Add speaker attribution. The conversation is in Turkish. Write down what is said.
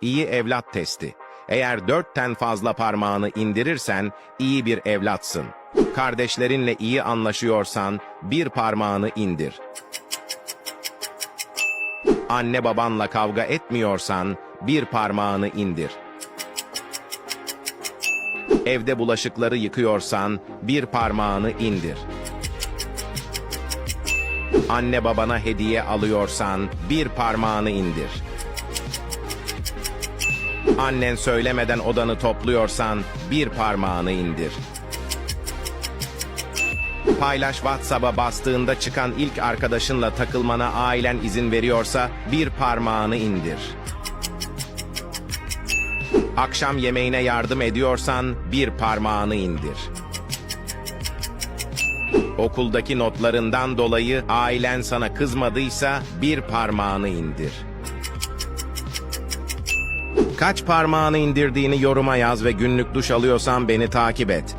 Speaker 1: İyi evlat testi. Eğer dörtten fazla parmağını indirirsen iyi bir evlatsın. Kardeşlerinle iyi anlaşıyorsan bir parmağını indir. Anne babanla kavga etmiyorsan bir parmağını indir. Evde bulaşıkları yıkıyorsan bir parmağını indir. Anne babana hediye alıyorsan bir parmağını indir. Annen söylemeden odanı topluyorsan bir parmağını indir. Paylaş WhatsApp'a bastığında çıkan ilk arkadaşınla takılmana ailen izin veriyorsa bir parmağını indir. Akşam yemeğine yardım ediyorsan bir parmağını indir. Okuldaki notlarından dolayı ailen sana kızmadıysa bir parmağını indir. Kaç parmağını indirdiğini yoruma yaz ve günlük duş alıyorsan beni takip et.